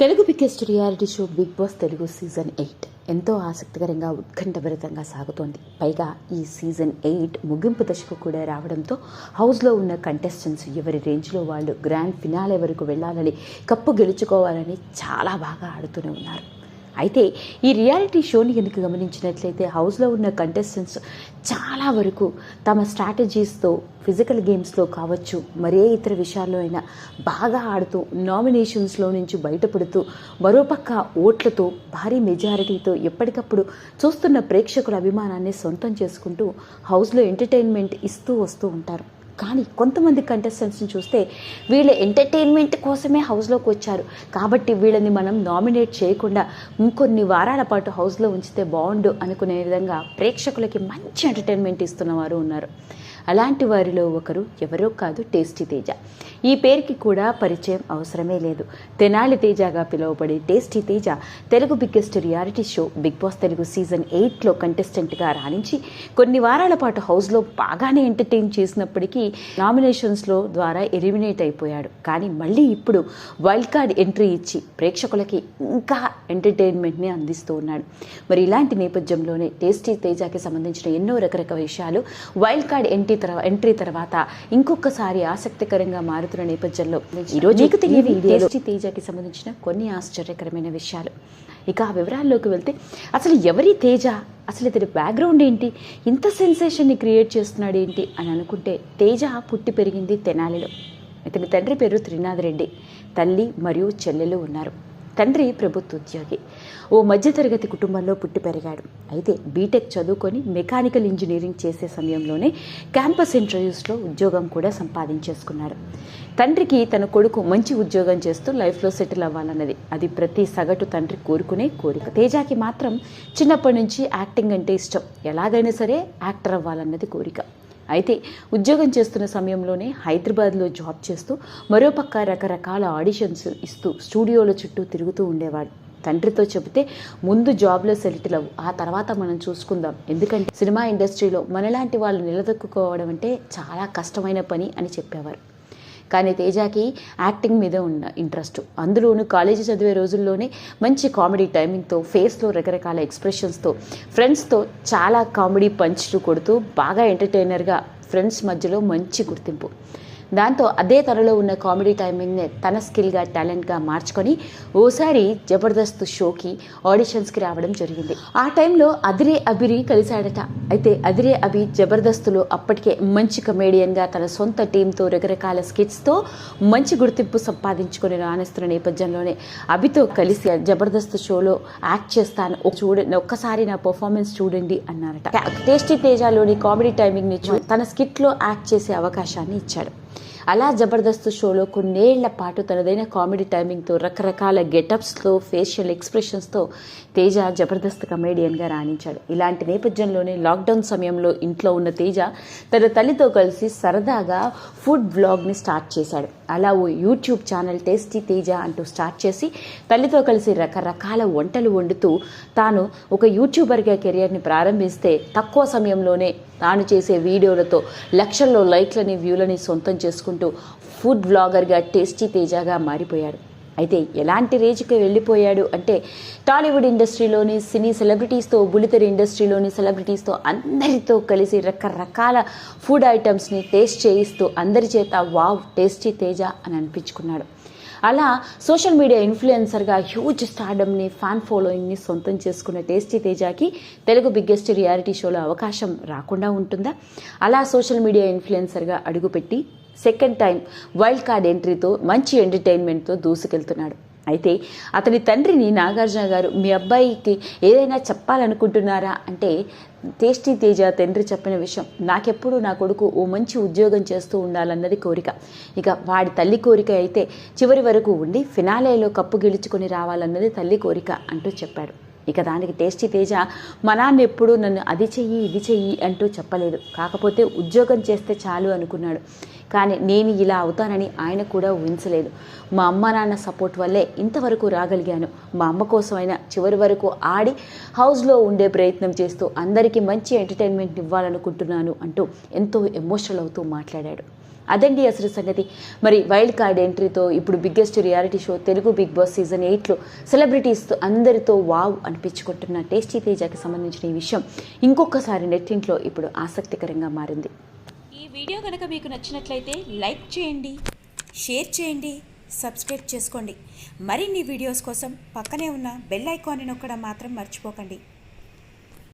Telugu biggest reality show Bigg Boss Telugu season eight ఎంతో ఆసక్తికరంగా ఉత్కంఠభరితంగా సాగుతోంది. పైగా ఈ సీజన్ ఎయిట్ ముగింపు దశకు కూడా రావడంతో హౌస్లో ఉన్న కంటెస్టెంట్స్ ఎవరి రేంజ్లో వాళ్ళు గ్రాండ్ ఫినాలే వరకు వెళ్ళాలని కప్పు గెలుచుకోవాలని చాలా బాగా ఆడుతూనే ఉన్నారు. అయితే ఈ రియాలిటీ షోని కనుక గమనించినట్లయితే హౌస్లో ఉన్న కంటెస్టెంట్స్ చాలా వరకు తమ స్ట్రాటజీస్తో ఫిజికల్ గేమ్స్లో కావచ్చు మరే ఇతర విషయాల్లో అయినా బాగా ఆడుతూ నామినేషన్స్లో నుంచి బయటపడుతూ మరోపక్క ఓట్లతో భారీ మెజారిటీతో ఎప్పటికప్పుడు చూస్తున్న ప్రేక్షకుల అభిమానాన్ని సొంతం చేసుకుంటూ హౌస్లో ఎంటర్టైన్మెంట్ ఇస్తూ వస్తూ ఉంటారు. కానీ కొంతమంది కంటెస్టెంట్స్ని చూస్తే వీళ్ళ ఎంటర్టైన్మెంట్ కోసమే హౌస్లోకి వచ్చారు. కాబట్టి వీళ్ళని మనం నామినేట్ చేయకుండా ఇంకొన్ని వారాల పాటు హౌస్లో ఉంచితే బాగుండు అనుకునే విధంగా ప్రేక్షకులకి మంచి ఎంటర్టైన్మెంట్ ఇస్తున్న వారు ఉన్నారు. అలాంటి వారిలో ఒకరు ఎవరో కాదు టేస్టీ తేజ. ఈ పేరుకి కూడా పరిచయం అవసరమే లేదు. తెనాలి తేజగా పిలువబడే tasty Teja Telugu biggest reality show Bigg Boss Telugu season ఎయిట్లో కంటెస్టెంట్గా రాణించి కొన్ని వారాల పాటు హౌస్లో బాగానే ఎంటర్టైన్ చేసినప్పటికీ నామినేషన్స్లో ద్వారా ఎలిమినేట్ అయిపోయాడు. కానీ మళ్ళీ ఇప్పుడు వైల్డ్ కార్డ్ ఎంట్రీ ఇచ్చి ప్రేక్షకులకి ఇంకా ఎంటర్టైన్మెంట్ని అందిస్తూ ఉన్నాడు. మరి ఇలాంటి నేపథ్యంలోనే టేస్టీ తేజాకి సంబంధించిన ఎన్నో రకరకాల విషయాలు వైల్డ్ కార్డ్ ఎంట్రీ తర్వాత ఎంట్రీ తర్వాత ఇంకొకసారి ఆసక్తికరంగా మారుతున్న నేపథ్యంలో ఈరోజు మీకు తెలియని టేస్టీ తేజకి సంబంధించిన కొన్ని ఆశ్చర్యకరమైన విషయాలు. ఇక ఆ వివరాల్లోకి వెళ్తే అసలు ఎవరి తేజ? అసలు ఇతడి బ్యాక్గ్రౌండ్ ఏంటి? ఇంత సెన్సేషన్ని క్రియేట్ చేస్తున్నాడు ఏంటి? అని అనుకుంటే తేజ పుట్టి పెరిగింది తెనాలిలో. ఇతని తండ్రి పేరు త్రినాథ్ రెడ్డి. తల్లి మరియు చెల్లెలు ఉన్నారు. తండ్రి ప్రభుత్వ ఉద్యోగి. ఓ మధ్యతరగతి కుటుంబంలో పుట్టి పెరిగాడు. అయితే బీటెక్ చదువుకొని మెకానికల్ ఇంజనీరింగ్ చేసే సమయంలోనే క్యాంపస్ ఇంటర్వ్యూస్లో ఉద్యోగం కూడా సంపాదించేసుకున్నాడు. తండ్రికి తన కొడుకు మంచి ఉద్యోగం చేస్తూ లైఫ్లో సెటిల్ అవ్వాలన్నది. అది ప్రతి సగటు తండ్రి కోరుకునే కోరిక. తేజాకి మాత్రం చిన్నప్పటి నుంచి యాక్టింగ్ అంటే ఇష్టం. ఎలాగైనా సరే యాక్టర్ అవ్వాలన్నది కోరిక. అయితే ఉద్యోగం చేస్తున్న సమయంలోనే హైదరాబాద్లో జాబ్ చేస్తూ మరోపక్క రకరకాల ఆడిషన్స్ ఇస్తూ స్టూడియోల చుట్టూ తిరుగుతూ ఉండేవాడు. తండ్రితో చెబితే ముందు జాబ్లో సెలెక్ట్ అవ్వు ఆ తర్వాత మనం చూసుకుందాం. ఎందుకంటే సినిమా ఇండస్ట్రీలో మనలాంటి వాళ్ళు నిలదొక్కుకోవడం అంటే చాలా కష్టమైన పని అని చెప్పేవారు. కానీ తేజాకి యాక్టింగ్ మీద ఉన్న ఇంట్రెస్ట్. అందులోనూ కాలేజీ చదివే రోజుల్లోనే మంచి కామెడీ టైమింగ్తో ఫేస్లో రకరకాల ఎక్స్ప్రెషన్స్తో ఫ్రెండ్స్తో చాలా కామెడీ పంచ్లు కొడుతూ బాగా ఎంటర్టైనర్గా ఫ్రెండ్స్ మధ్యలో మంచి గుర్తింపు. దాంతో అదే తరలో ఉన్న కామెడీ టైమింగ్ని తన స్కిల్గా టాలెంట్గా మార్చుకొని ఓసారి జబర్దస్త్ షోకి ఆడిషన్స్కి రావడం జరిగింది. ఆ టైంలో అదిరే అభిరి కలిశాడట. అయితే అదిరే అభి జబర్దస్త్లో అప్పటికే మంచి కమేడియన్గా తన సొంత టీంతో రకరకాల స్కిట్స్తో మంచి గుర్తింపు సంపాదించుకొని రాణిస్తున్న నేపథ్యంలోనే అభితో కలిసి జబర్దస్త్ షోలో యాక్ట్ చేస్తాను. చూడండి ఒక్కసారి నా పర్ఫార్మెన్స్ చూడండి అన్నారట. టేస్టీ తేజాలోని కామెడీ టైమింగ్ని చూ తన స్కిట్లో యాక్ట్ చేసే అవకాశాన్ని ఇచ్చాడు. అలా జబర్దస్త్ షోలో కొన్నేళ్ళ పాటు తనదైన కామెడీ టైమింగ్తో రకరకాల గెటప్స్తో ఫేషియల్ ఎక్స్ప్రెషన్స్తో తేజ జబర్దస్త్ కమేడియన్గా రాణించాడు. ఇలాంటి నేపథ్యంలోనే లాక్డౌన్ సమయంలో ఇంట్లో ఉన్న తేజ తన తల్లితో కలిసి సరదాగా ఫుడ్ వ్లాగ్ని స్టార్ట్ చేశాడు. అలా ఓ యూట్యూబ్ ఛానల్ టేస్టీ తేజ అంటూ స్టార్ట్ చేసి తల్లితో కలిసి రకరకాల వంటలు వండుతూ తాను ఒక యూట్యూబర్గా కెరియర్ని ప్రారంభిస్తే తక్కువ సమయంలోనే తాను చేసే వీడియోలతో లక్షల్లో లైక్లని వ్యూలని సొంతం చేసుకుంటూ ఫుడ్ బ్లాగర్గా టేస్టీ తేజగా మారిపోయాడు. అయితే ఎలాంటి రేంజ్కి వెళ్ళిపోయాడు అంటే టాలీవుడ్ ఇండస్ట్రీలోని సినీ సెలబ్రిటీస్తో బులితెర ఇండస్ట్రీలోని సెలబ్రిటీస్తో అందరితో కలిసి రకరకాల ఫుడ్ ఐటమ్స్ని టేస్ట్ చేయిస్తూ అందరి చేత వావ్ టేస్టీ తేజ అని అనిపించుకున్నాడు. అలా సోషల్ మీడియా ఇన్ఫ్లుయెన్సర్గా హ్యూజ్ స్టార్డమ్ని ఫ్యాన్ ఫాలోయింగ్ని సొంతం చేసుకున్న టేస్టీ తేజాకి తెలుగు బిగ్గెస్ట్ రియాలిటీ షోలో అవకాశం రాకుండా ఉంటుందా? అలా సోషల్ మీడియా ఇన్ఫ్లుయెన్సర్గా అడుగుపెట్టి సెకండ్ టైం వైల్డ్ కార్డ్ ఎంట్రీతో మంచి ఎంటర్టైన్మెంట్తో దూసుకెళ్తున్నాడు. అయితే అతని తండ్రిని నాగార్జున గారు మీ అబ్బాయికి ఏదైనా చెప్పాలనుకుంటున్నారా? అంటే టేస్టీ తేజ తండ్రి చెప్పిన విషయం నాకెప్పుడు నా కొడుకు ఓ మంచి ఉద్యోగం చేస్తూ ఉండాలన్నది కోరిక. ఇక వాడి తల్లి కోరిక అయితే చివరి వరకు ఉండి ఫినాలేలో కప్పు గెలుచుకొని రావాలన్నది తల్లి కోరిక అంటూ చెప్పాడు. ఇక దానికి టేస్టీ తేజ మా నాన్న ఎప్పుడు నన్ను అది చెయ్యి ఇది చెయ్యి అంటూ చెప్పలేదు. కాకపోతే ఉద్యోగం చేస్తే చాలు అనుకున్నాడు. కానీ నేను ఇలా అవుతానని ఆయన కూడా ఊహించలేదు. మా అమ్మ నాన్న సపోర్ట్ వల్లే ఇంతవరకు రాగలిగాను. మా అమ్మ కోసమైనా చివరి వరకు ఆడి హౌస్లో ఉండే ప్రయత్నం చేస్తూ అందరికీ మంచి ఎంటర్టైన్మెంట్ ఇవ్వాలనుకుంటున్నాను అంటూ ఎంతో ఎమోషనల్ అవుతూ మాట్లాడాడు. అదండి అసలు సంగతి. మరి వైల్డ్ కార్డ్ ఎంట్రీతో ఇప్పుడు biggest reality show Telugu Bigg Boss season ఎయిట్లో సెలబ్రిటీస్తో అందరితో వావ్ అనిపించుకుంటున్న టేస్టీ తేజాకి సంబంధించిన ఈ విషయం ఇంకొకసారి నెట్టింట్లో ఇప్పుడు ఆసక్తికరంగా మారింది. ఈ వీడియో కనుక మీకు నచ్చినట్లయితే లైక్ చేయండి షేర్ చేయండి సబ్స్క్రైబ్ చేసుకోండి. మరిన్ని వీడియోస్ కోసం పక్కనే ఉన్న బెల్ ఐకాన్ని నొక్కడం మాత్రం మర్చిపోకండి.